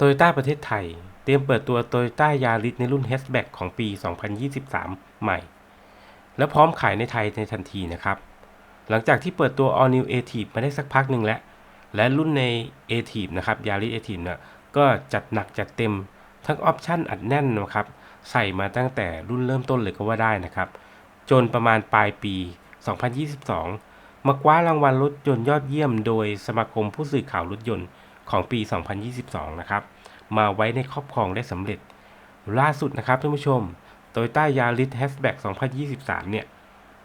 โตโยต้าประเทศไทย เตรียมเปิดตัวโตโยต้ายาริสในรุ่น Hatchback ของปี 2023 ใหม่ และพร้อมขายในไทยในทันทีนะครับ หลังจากที่เปิดตัว All New a t i v มาได้สักพักหนึ่งแล้ว และรุ่นใน a t i v นะครับยาริส a t i v เนี่ยก็จัดหนักจัดเต็มทั้งออปชั่นอัดแน่นนะครับ ใส่มาตั้งแต่รุ่นเริ่มต้นเลยก็ว่าได้นะครับ จนประมาณปลายปี 2022 มาคว้ารางวัลรถยนต์ยอดเยี่ยม โดยสมาคมผู้สื่อข่าวรถยนต์ของปี 2022 นะครับ มาไว้ในครอบครองได้สำเร็จ ล่าสุดนะครับท่านผู้ชม Toyota Yaris Hatchback 2023 เนี่ย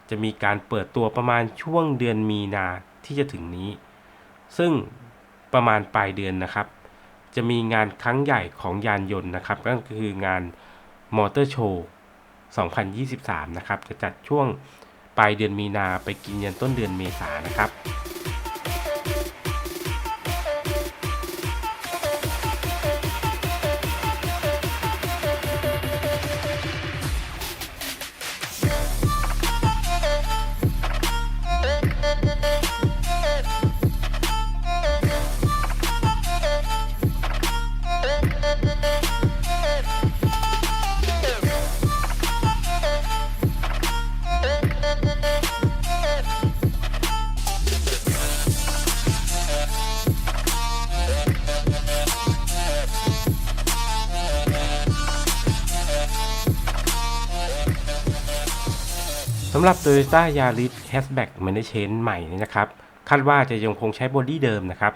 จะมีการเปิดตัวประมาณช่วงเดือนมีนาที่จะถึงนี้ ซึ่งประมาณปลายเดือนนะครับ จะมีงานครั้งใหญ่ของยานยนต์นะครับ ก็คืองานมอเตอร์โชว์2023 นะครับ จะจัดช่วงปลายเดือนมีนาไปกินยันต้นเดือนเมษายนนะครับ สำหรับ Toyota Yaris Hatchback m a n a g e m e n t ใหม่นี้นะครับ คาดว่าจะยังคงใช้บอดี้เดิมนะครับ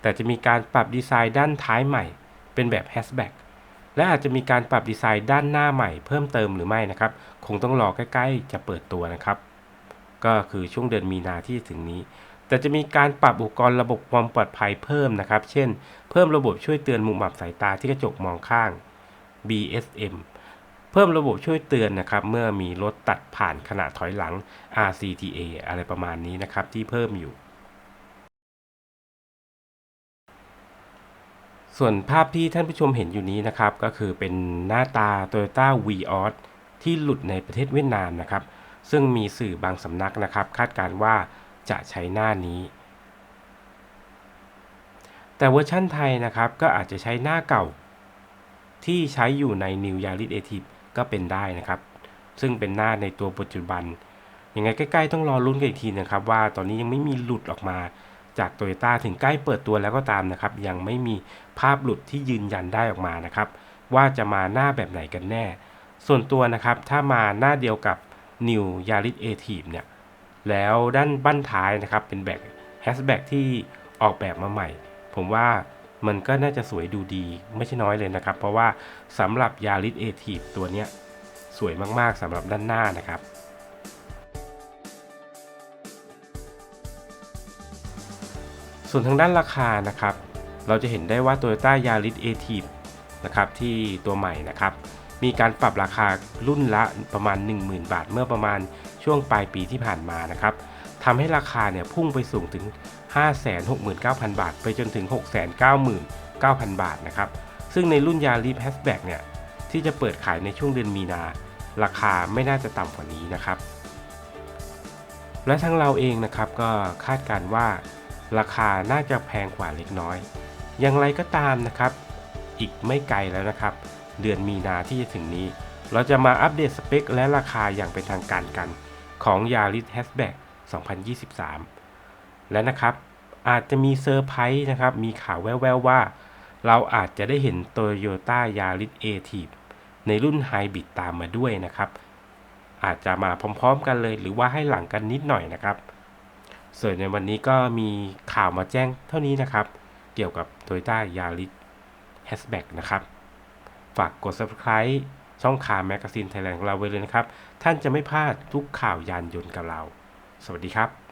แต่จะมีการปรับดีไซน์ด้านท้ายใหม่ เป็นแบบ Hatchback และอาจจะมีการปรับดีไซน์ด้านหน้าใหม่เพิ่มเติมหรือไม่นะครับ คงต้องรอใกล้ๆ จะเปิดตัวนะครับ ก็คือช่วงเดือนมีนาที่ถึงนี้ แต่จะมีการปรับอุปกรณ์ระบบความปลอดภัยเพิ่มนะครับ เช่น เพิ่มระบบช่วยเตือนมุมอับสายตาที่กระจกมองข้าง BSM พิ่มระบบช่วยเตือนนะครับเมื่อมีรถตัดผ่านขณะถอยหลัง RCTA อะไรประมาณนี้นะครับที่เพิ่มอยู่ ส่วนภาพที่ท่านผู้ชมเห็นอยู่นี้นะครับ ก็คือเป็นหน้าตา Toyota Vios ที่หลุดในประเทศเวียดนามนะครับ ซึ่งมีสื่อบางสำนักนะครับ คาดการว่าจะใช้หน้านี้ แต่เวอร์ชั่นไทยนะครับก็อาจจะใช้หน้าเก่าที่ใช้อยู่ใน New Yaris a t i v ก็เป็นได้นะครับ ซึ่งเป็นหน้าในตัวปัจจุบัน ยังไงใกล้ๆต้องรอลุ้นกันอีกทีนะครับ ว่าตอนนี้ยังไม่มีหลุดออกมาจากโตโยต้าถึงใกล้เปิดตัวแล้วก็ตามนะครับ ยังไม่มีภาพหลุดที่ยืนยันได้ออกมานะครับ ว่าจะมาหน้าแบบไหนกันแน่ ส่วนตัวนะครับถ้ามาหน้าเดียวกับ New Yaris a t i v เนี่ยแล้วด้านบั้นท้ายนะครับเป็นแบบแฮชแบ็กที่ออกแบบมาใหม่ ผมว่า มันก็น่าจะสวยดูดีไม่ใช่น้อยเลยนะครับ เพราะว่าสำหรับ Yaris a t i v ตัวเนี้ยสวยมากๆสำหรับด้านหน้านะครับ ส่วนทางด้านราคานะครับ เราจะเห็นได้ว่า Toyota Yaris a t i v นะครับที่ตัวใหม่นะครับ มีการปรับราคารุ่นละประมาณ 10,000 บาท เมื่อประมาณช่วงปลายปีที่ผ่านมานะครับ ทำให้ราคาเนี่ยพุ่งไปสูงถึง 569,000 บาท ไปจนถึง 699,000 บาทนะครับ ซึ่งในรุ่น Yaris Hatchback เนี่ย ที่จะเปิดขายในช่วงเดือนมีนา ราคาไม่น่าจะต่ำกว่านี้นะครับ และทั้งเราเองนะครับก็คาดการว่า ราคาน่าจะแพงกว่าเล็กน้อย อย่างไรก็ตามนะครับ อีกไม่ไกลแล้วนะครับ เดือนมีนาที่จะถึงนี้ เราจะมาอัปเดตสเปคและราคาอย่างเป็นทางการกันของ Yaris Hatchback 2023 และนะครับอาจจะมีเซอร์ไพรส์นะครับ มีข่าวแว่วๆว่า เราอาจจะได้เห็น Toyota Yaris a t i v ในรุ่นไฮบริดตามมาด้วยนะครับ อาจจะมาพร้อมๆกันเลย หรือว่าให้หลังกันนิดหน่อยนะครับ ส่วนในวันนี้ก็มีข่าวมาแจ้งเท่านี้นะครับ เกี่ยวกับ Toyota Yaris Hatchback นะครับ ฝากกด subscribe ช่องข่าวแมกกาซีนไทยแลนด์ของเราไว้เลยนะครับ ท่านจะไม่พลาดทุกข่าวยานยนต์กับเรา สวัสดีครับ